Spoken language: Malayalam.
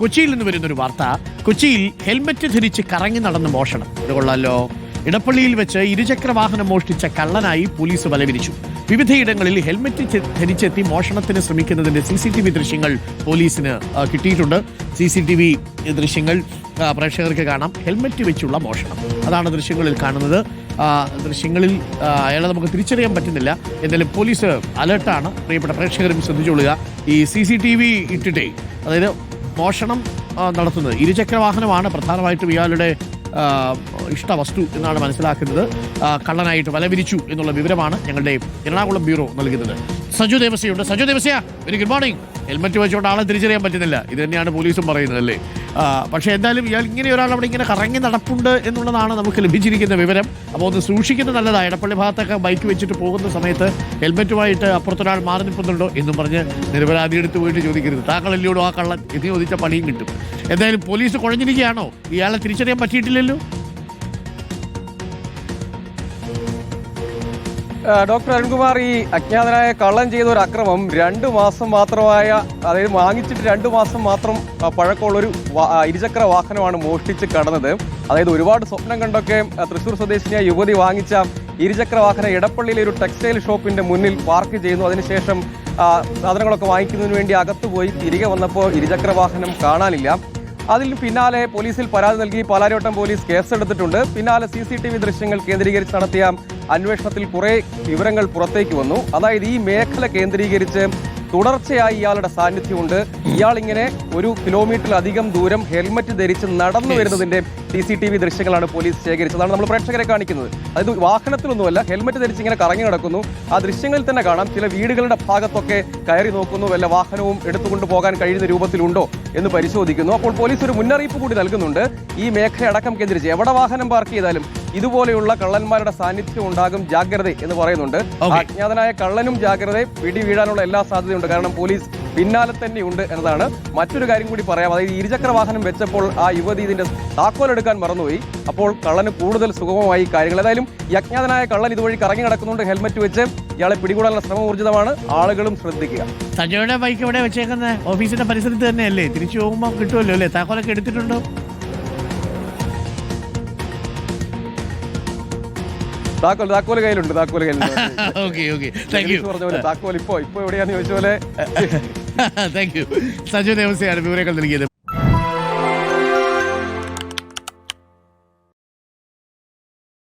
കൊച്ചിയിൽ നിന്ന് വരുന്നൊരു വാർത്ത. കൊച്ചിയിൽ ഹെൽമറ്റ് ധരിച്ച് കറങ്ങി നടന്ന് മോഷണം. ഇത് കൊള്ളാലോ. ഇടപ്പള്ളിയിൽ വെച്ച് ഇരുചക്ര വാഹനം മോഷ്ടിച്ച കള്ളനായി പോലീസ് വലവിരിച്ചു. വിവിധയിടങ്ങളിൽ ഹെൽമറ്റ് ധരിച്ചെത്തി മോഷണത്തിന് ശ്രമിക്കുന്നതിന്റെ സി സി ടി വി ദൃശ്യങ്ങൾ പോലീസിന് കിട്ടിയിട്ടുണ്ട്. സി സി ടി വി ദൃശ്യങ്ങൾ പ്രേക്ഷകർക്ക് കാണാം. ഹെൽമറ്റ് വെച്ചുള്ള മോഷണം. അതാണ് ദൃശ്യങ്ങളിൽ കാണുന്നത്. ദൃശ്യങ്ങളിൽ അയാളെ നമുക്ക് തിരിച്ചറിയാൻ പറ്റുന്നില്ല. എന്തായാലും പോലീസ് അലേർട്ടാണ്. പ്രിയപ്പെട്ട പ്രേക്ഷകരും ശ്രദ്ധിച്ചുകൊള്ളുക ഈ സി സി ടി വി ഇട്ടിട്ടേ. അതായത് മോഷണം നടത്തുന്നത്. ഇരുചക്ര വാഹനമാണ് പ്രധാനമായിട്ടും ഇയാളുടെ ഇഷ്ട വസ്തു എന്നാണ് മനസ്സിലാക്കുന്നത്. കള്ളനായിട്ട് വലവിരിച്ചു എന്നുള്ള വിവരമാണ് ഞങ്ങളുടെ എറണാകുളം ബ്യൂറോ നൽകുന്നത്. Saju ദേവസ്യയുണ്ട്. Saju Devasya very good morning helmet വെച്ചുകൊണ്ട് ആളെ തിരിച്ചറിയാൻ പറ്റുന്നില്ല. ഇത് തന്നെയാണ് പോലീസും പറയുന്നത് അല്ലേ? പക്ഷേ എന്തായാലും ഇയാൾ ഇങ്ങനെ ഒരാൾ അവിടെ ഇങ്ങനെ കറങ്ങി നടപ്പുണ്ട് എന്നുള്ളതാണ് നമുക്ക് ലഭിച്ചിരിക്കുന്ന വിവരം. അപ്പോൾ ഒന്ന് സൂക്ഷിക്കുന്നത് നല്ലതാണ് ഇടപ്പള്ളി ഭാഗത്തൊക്കെ ബൈക്ക് വെച്ചിട്ട് പോകുന്ന സമയത്ത് ഹെൽമെറ്റുമായിട്ട് അപ്പുറത്തൊരാൾ മാറി നിൽക്കുന്നുണ്ടോ എന്നും പറഞ്ഞ് നിരപരാധി എടുത്ത് പോയിട്ട് ചോദിക്കരുത്. താങ്കളല്ലോടും ആ കള്ളൻ എന്ന് ചോദിച്ച പണിയും കിട്ടും. എന്തായാലും പോലീസ് കുഴഞ്ഞിരിക്കുകയാണോ? ഇയാളെ തിരിച്ചറിയാൻ പറ്റിയിട്ടില്ലല്ലോ? ഡോക്ടർ അരുൺകുമാർ ഈ അജ്ഞാതനായ കള്ളൻ ചെയ്ത ഒരു അക്രമം രണ്ടു മാസം മാത്രമായ അതായത് വാങ്ങിച്ചിട്ട് രണ്ടു മാസം മാത്രം പഴക്കമുള്ളൊരു ഇരുചക്ര വാഹനമാണ് മോഷ്ടിച്ച് കടന്നത്. അതായത് ഒരുപാട് സ്വപ്നം കണ്ടൊക്കെ തൃശൂർ സ്വദേശിനിയായ യുവതി വാങ്ങിച്ച ഇരുചക്ര വാഹനം ഇടപ്പള്ളിയിലെ ഒരു ടെക്സ്റ്റൈൽ ഷോപ്പിന്റെ മുന്നിൽ പാർക്ക് ചെയ്യുന്നു. അതിനുശേഷം സാധനങ്ങളൊക്കെ വാങ്ങിക്കുന്നതിന് വേണ്ടി അകത്തു പോയി തിരികെ വന്നപ്പോൾ ഇരുചക്ര വാഹനം കാണാനില്ല. അതിന് പിന്നാലെ പോലീസിൽ പരാതി നൽകി പാലാരിവട്ടം പോലീസ് കേസെടുത്തിട്ടുണ്ട്. പിന്നാലെ സി സി ടി വി ദൃശ്യങ്ങൾ കേന്ദ്രീകരിച്ച് നടത്തിയ അന്വേഷണത്തിൽ കുറേ വിവരങ്ങൾ പുറത്തേക്ക് വന്നു. അതായത് ഈ മേഖല കേന്ദ്രീകരിച്ച് തുടർച്ചയായി ഇയാളുടെ സാന്നിധ്യമുണ്ട്. ഇയാൾ ഇങ്ങനെ ഒരു കിലോമീറ്ററിലധികം ദൂരം ഹെൽമറ്റ് ധരിച്ച് നടന്നു വരുന്നതിന്റെ സി സി ടി വി ദൃശ്യങ്ങളാണ് പോലീസ് ശേഖരിച്ചത്. അതാണ് നമ്മൾ പ്രേക്ഷകരെ കാണിക്കുന്നത്. അതായത് വാഹനത്തിലൊന്നുമല്ല ഹെൽമറ്റ് ധരിച്ച് ഇങ്ങനെ കറങ്ങി നടക്കുന്നു. ആ ദൃശ്യങ്ങളിൽ തന്നെ കാണാം ചില വീടുകളുടെ ഭാഗത്തൊക്കെ കയറി നോക്കുന്നു. വല്ല വാഹനവും എടുത്തുകൊണ്ട് പോകാൻ കഴിയുന്ന രൂപത്തിലുണ്ടോ? എന്ന് പരിശോധിക്കുന്നു. അപ്പോൾ പോലീസ് ഒരു മുന്നറിയിപ്പ് കൂടി നൽകുന്നുണ്ട്. ഈ മേഖല അടക്കം കേന്ദ്രീകരിച്ച് എവിടെ വാഹനം പാർക്ക് ചെയ്താലും ഇതുപോലെയുള്ള കള്ളന്മാരുടെ സാന്നിധ്യം ഉണ്ടാകും ജാഗ്രത എന്ന് പറയുന്നുണ്ട്. അജ്ഞാതനായ കള്ളനും ജാഗ്രത പിടി വീഴാനുള്ള എല്ലാ സാധ്യതയുണ്ട്. കാരണം പോലീസ് പിന്നാലെ തന്നെയുണ്ട് എന്നതാണ്. മറ്റൊരു കാര്യം കൂടി പറയാം. അതായത് ഇരുചക്ര വാഹനം വെച്ചപ്പോൾ ആ യുവതി ഇതിന്റെ താക്കോലെടുക്കാൻ മറന്നുപോയി. അപ്പോൾ കള്ളന് കൂടുതൽ സുഗമമായി കാര്യങ്ങൾ. ഏതായാലും ഈ അജ്ഞാതനായ കള്ളൻ ഇതുവഴി കറങ്ങി നടക്കുന്നുണ്ട്. ഹെൽമറ്റ് വെച്ച് ഇയാളെ പിടികൂടാനുള്ള ശ്രമം ഊർജിതമാണ് ആളുകളും ശ്രദ്ധിക്കുക. സഞ്ജയുടെ ബൈക്ക് ഇവിടെ വെച്ചേക്കുന്ന? ഓഫീസിന്റെ പരിസരത്ത് തന്നെയല്ലേ? തിരിച്ചു പോകുമ്പോൾ കിട്ടുമല്ലോ അല്ലേ? താക്കോലൊക്കെ എടുത്തിട്ടുണ്ടോ? താക്കോൽ താക്കോൽ കയ്യിലുണ്ട് താക്കോൽ കയ്യിലുണ്ട്. ഓക്കെ ഓക്കെ താങ്ക് യു പറഞ്ഞ പോലെ താക്കോൽ ഇപ്പോ ഇപ്പോ എവിടെയാന്ന് ചോദിച്ച പോലെ? താങ്ക് യു സജു ദേവസ്യാണ് വിവരങ്ങൾ നൽകിയത്.